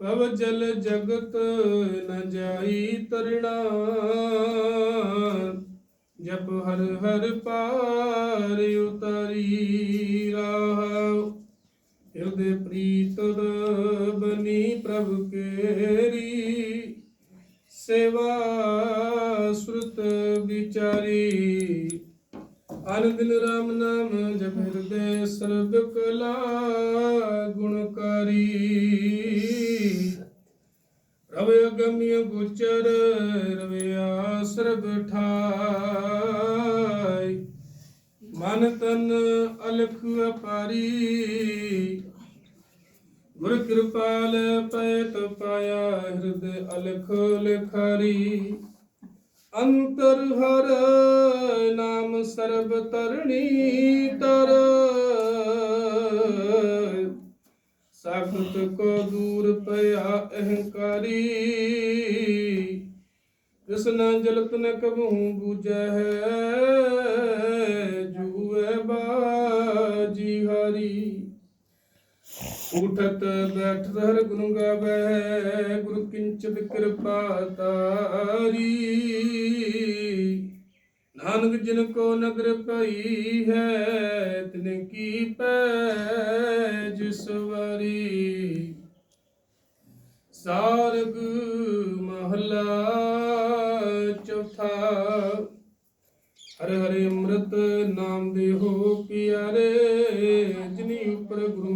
ਪਵ ਜਲ ਜਗਤ ਨ ਜਾਈ ਤਰਣਾ। ਜਪ ਹਰ ਹਰ ਪਾਰ ਉਤਰੀ ਰਾਹ। ਹਿਰਦੇ ਪ੍ਰੀਤ ਬਨੀ ਪ੍ਰਭ ਕੇਰੀ। ਸੇਵਾ ਸੁਰਤ ਵਿਚਾਰੀ। ਅਨ ਦਿਨ ਰਾਮ ਨਾਮ ਜਪ ਹਿਰਦੇ ਸਰਬ ਕਲਾ ਗੁਣਕਾਰੀ। ਰਵਿ ਅਗਮਿ ਗੁਚਰ ਰਵਿਆ ਸਰਬ ਠਾਈ ਮਨ ਤਨ ਅਲਖ ਅਪਾਰੀ, ਗੁਰ ਕਿਰਪਾਲ ਪੈਤ ਪਾਇਆ ਹਿਰਦੇ ਅਲਖ ਲਖਾਰੀ। ਅੰਤਰ ਹਰ ਨਾਮ ਸਰਬ ਤਰਣੀ ਤਰ। ਸਾਖਤ ਕੋ ਦੂਰ ਪਿਆ ਅਹੰਕਾਰੀ। ਰਸਨਾ ਜਲਤ ਨ ਕਬਹੂ ਬੂਝੈ ਜੂਏ ਬਾਜੀ ਹਰੀ। ਉਠਤ ਬੈਠ ਹਰ ਗੁਣ ਗਾਵੇ, ਗੁਰੂ ਕਿੰਚਿਤ ਕਿਰਪਾ ਤਾਰੀ। ਨਾਨਕ ਜਿਨ ਕੋ ਨਦਰ ਪਈ ਹੈ, ਤਿਨ ਕੀ ਪੈ ਸਵਾਰੀ ਸਾਰਗ ਮਹਲਾ ਚੌਥਾ। ਹਰੇ ਹਰੇ ਅੰਮ੍ਰਿਤ ਨਾਮ ਦੇ ਹੋ ਪਿਆਰੇ ਜਿਨੀ ਉਪਰ ਗੁਰੂ